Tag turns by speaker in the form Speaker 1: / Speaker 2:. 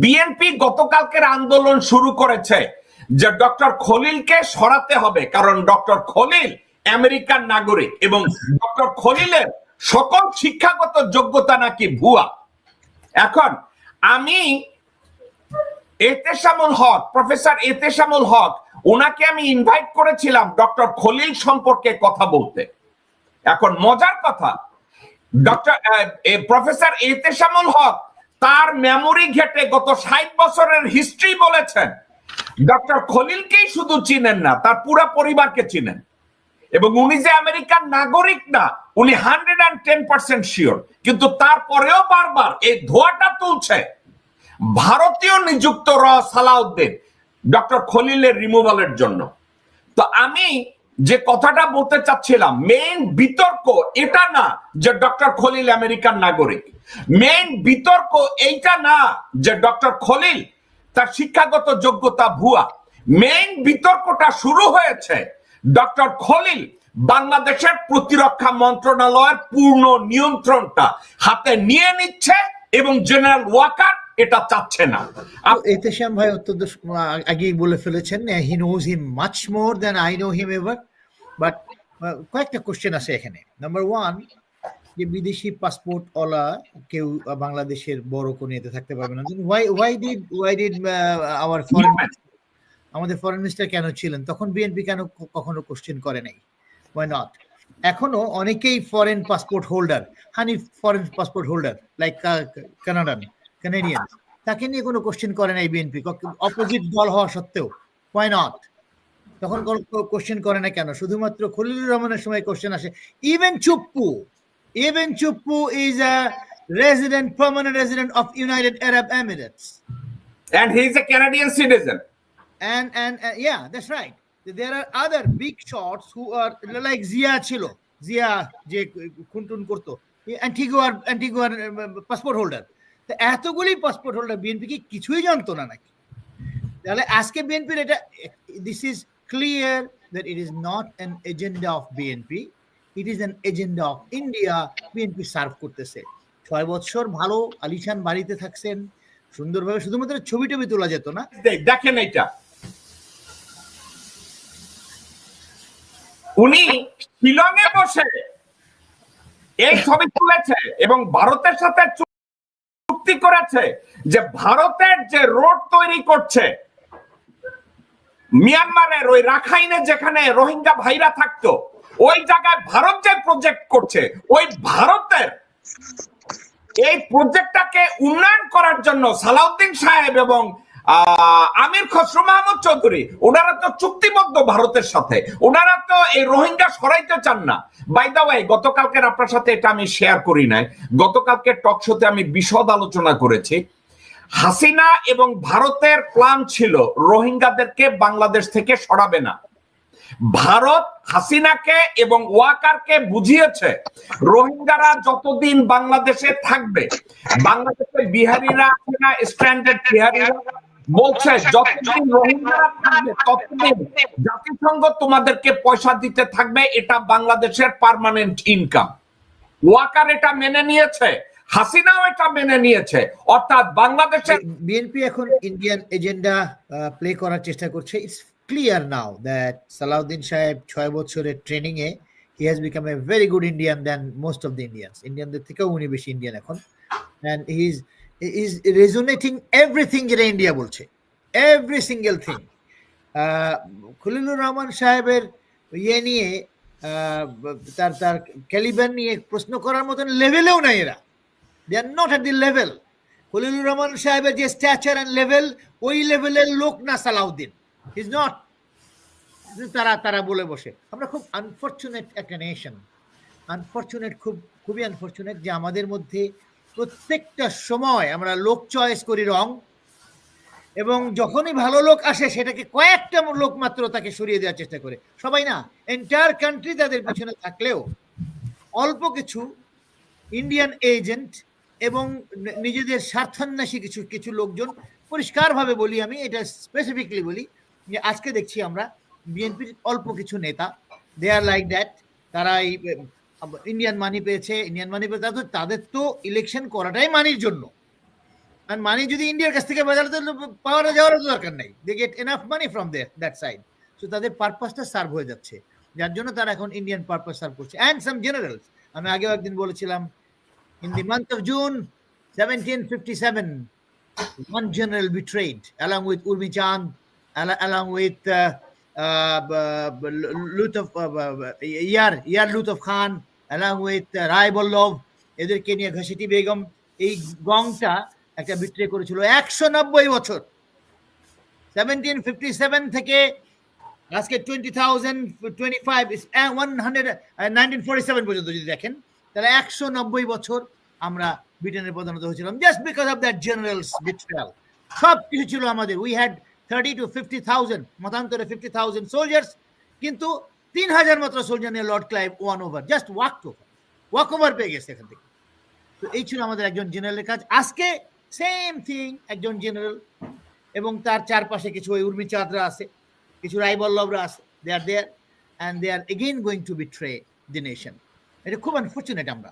Speaker 1: BNP গতকালকের আন্দোলন শুরু করেছে যে ডক্টর খলিলকে সরাতে হবে, কারণ ডক্টর খলিল আমেরিকান নাগরিক এবং ডক্টর খলিলের সকল শিক্ষাগত যোগ্যতা নাকি ভুয়া। এখন আমি এতেশামুল হক, প্রফেসর এতেশামুল হক ওনাকে আমি ইনভাইট করেছিলাম ডক্টর খলিল সম্পর্কে কথা বলতে। এখন মজার কথা, ডক্টর প্রফেসর এতেশামুল হক তার মেমোরি ঘেটে গত ষাট বছরের হিস্ট্রি বলেছেন। ডক্টর খলিলকেই শুধু চিনেন না, তার পুরো পরিবারকে চিনেন। এবং উনি যে আমেরিকান নাগরিক না, উনি hundred and ten percent sure কিন্তু তারপরেও বারবার এই ধোয়াটা তুলছে। ভারতীয় নিযুক্ত র সালাউদ্দিন ডক্টর খলিলের রিমুভালের জন্য। তো আমি যে কথাটা বলতে চাচ্ছিলাম মেইন বিতর্ক এটা না যে ডক্টর খলিল আমেরিকান নাগরিক। মেইন বিতর্ক এইটা না যে ডক্টর খলিল তার শিক্ষাগত যোগ্যতা ভুয়া। মেইন বিতর্কটা শুরু হয়েছে ডক্টর খলিল বাংলাদেশের প্রতিরক্ষা মন্ত্রণালয়ের পূর্ণ নিয়ন্ত্রণটা হাতে নিয়ে নিচ্ছে এবং জেনারেল ওয়াকার এটা চাচ্ছে না। এতে
Speaker 2: এতেশাম ভাই অত্যন্ত আগেই বলে ফেলেছেন he knows him much more than I know him ever but কয়েকটা কোশ্চেন আছে এখানে। নাম্বার ওয়ান যে বিদেশি পাসপোর্ট ওলা কেউ বাংলাদেশের বড় কোনো এতে থাকতে পারবে না। Why why did why did our foreign আমাদের ফরেন মিনিস্টার কেন ছিলেন? তখন বিএনপি কেন কখনো কোশ্চেন করে নাই? ওয়াই নট এখনও অনেকেই foreign passport holder honey foreign passport holder like Canadian Canadian তাকে নিয়ে কোনো কোশ্চেন করে নাই বিএনপি অপোজিট দল হওয়া সত্ত্বেও। ওয়াই নট তখন কোনো কোশ্চেন করে না কেন? শুধুমাত্র খলিলুর রহমানের সময় কোশ্চেন আসে। Even Chuppu Even Chuppu is a resident permanent resident of united arab emirates
Speaker 1: and he is a Canadian citizen.
Speaker 2: and and uh, yeah that's right there are other big shots who are like Zia ছিল জিয়া যে খুনটুন করতো অ্যান্টিগুয়ার অ্যান্টিগুয়ার passport holder তো এতগুলি passport holder BNP কি কিছুই জানতো না নাকি তাহলে আজকে বিএনপির এটা this is clear that it is not an agenda of BNP It is an agenda of India BNP serve করতেছে। ছয় বছর ভালো আলিশান বাড়িতে থাকছেন। সুন্দরভাবে শুধুমাত্র ছবি টবি তোলা যেত না।
Speaker 1: দেখেন এটা উনি শিলংয়ে বসে এই ছবি তুলেছে এবং ভারতের সাথে চুক্তি করেছে যে ভারতের যে রোড তৈরি করছে, মিয়ানমারের ওই রাখাইনে যেখানে রোহিঙ্গা ভাইরা থাকতো ওই জায়গায় ভারত যে প্রজেক্ট করছে, ওই ভারতের এই প্রজেক্টটাকে উন্নয়ন করার জন্য সালাউদ্দিন সাহেব এবং আমির খসরু মাহমুদ চৌধুরী, ওনারা তো চুক্তিবদ্ধ ভারতের সাথে। ওনারা তো এই রোহিঙ্গা সরাইতে চান না। বাই দা ওয়াই গতকালকের আপনার সাথে এটা আমি শেয়ার করি নাই। গতকালকে টক শোতে আমি বিশদ আলোচনা করেছি। হাসিনা এবং ভারতের প্ল্যান ছিল রোহিঙ্গাদেরকে বাংলাদেশ থেকে সরাবে না। ভারত হাসিনাকে এবং ওয়াকারকে বুঝিয়েছে, রোহিঙ্গারা যতদিন বাংলাদেশে থাকবে বাংলাদেশে বিহারিরা আছে না স্ট্যান্ডার্ড বিহারিরা বলছে, যতদিন রোহিঙ্গারা থাকবে, ততদিন জাতিসংঘ তোমাদেরকে পয়সা দিতে থাকবে, এটা বাংলাদেশের পার্মানেন্ট ইনকাম ওয়াকার এটা মেনে নিয়েছে, হাসিনাও এটা মেনে নিয়েছে, অর্থাৎ বাংলাদেশের
Speaker 2: বিএনপি এখন ইন্ডিয়ান এজেন্ডা প্লে করার চেষ্টা করছে। ক্লিয়ার নাও দ্যাট সালাউদ্দিন সাহেব ছয় বছরের ট্রেনিং এ he has become a very good Indian than most of the Indians ইন্ডিয়ানদের থেকেও উনি বেশি ইন্ডিয়ান এখন। And he is is resonating everything যেটা ইন্ডিয়া বলছে। Every single thing Khalilur Rahman সাহেবের ইয়ে নিয়ে তার তার ক্যালিবার নিয়ে প্রশ্ন করার মতন লেভেলেও নাই এরা। They are not at the level Khalilur Rahman সাহেবের যে স্ট্যাচার অ্যান্ড লেভেল ওই লেভেলের লোক না সালাউদ্দিন। ইজ নট তারা তারা বলে বসে। আমরা খুব আনফর্চুনেট একটা নেশন আনফর্চুনেট খুব, খুবই আনফর্চুনেট যে আমাদের মধ্যে প্রত্যেকটা সময় আমরা লোক চয়েস করি রং এবং যখনই ভালো লোক আসে, সেটাকে কয়েকটা লোক মাত্র তাকে সরিয়ে দেওয়ার চেষ্টা করে। সবাই না এন্টায়ার কান্ট্রি তাদের পিছনে থাকলেও অল্প কিছু ইন্ডিয়ান এজেন্ট এবং নিজেদের স্বার্থান্বেষী কিছু কিছু লোকজন, পরিষ্কারভাবে বলি আমি, এটা স্পেসিফিকলি বলি যে আজকে দেখছি আমরা বিএনপির অল্প কিছু নেতা। দে আর লাইক দ্যাট তারা এই ইন্ডিয়ান মানি পেয়েছে ইন্ডিয়ান মানি পেয়েছে তাদের- তাদের তো ইলেকশন করাটাই মানির জন্য। আর মানি যদি ইন্ডিয়ার কাছ থেকে বাজারে তো পাওয়ার যাওয়ার তো দরকার নেই। They get enough money from their that side so তাদের পারপাসটা সার্ভ হয়ে যাচ্ছে। যার জন্য তারা এখন ইন্ডিয়ান পারপাস সার্ভ করছে। অ্যান্ড সাম জেনারেলস আমি আগেও একদিন বলেছিলাম in the month of June seventeen fifty seven one general betrayed along with Urmi Chand, al- along with uh, uh, Lutov, uh, Yar, Yar Lutov Khan, along with Bollov, এদেরকে নিয়ে ঘাসিটি বেগম এই গংটা একটা betray করেছিল একশো নব্বই বছর। সেভেন্টিন ফিফটি সেভেন থেকে আজকে twenty thousand twenty five one hundred nineteen forty seven পর্যন্ত যদি দেখেন তাহলে একশো নব্বই বছর আমরা ব্রিটেনের প্রধানত হয়েছিলাম just because of that generals betrayal সব কিছু ছিল আমাদের। We had thirty two fifty thousand মতান্তরে fifty thousand soldiers কিন্তু তিন হাজার মাত্র সোলজার নিয়ে Lord Clive one over just walk over walk over পেয়ে গেছে এখান থেকে। তো এই ছিল আমাদের একজন জেনারেলের কাজ। আজকে সেম থিং একজন জেনারেল এবং তার চারপাশে কিছু ওই উর্মি চাঁদরা আছে, কিছু রায়বল্লভরা আছে they are there and they are again going to betray the nation এটা খুব আনফর্চুনেট আমরা।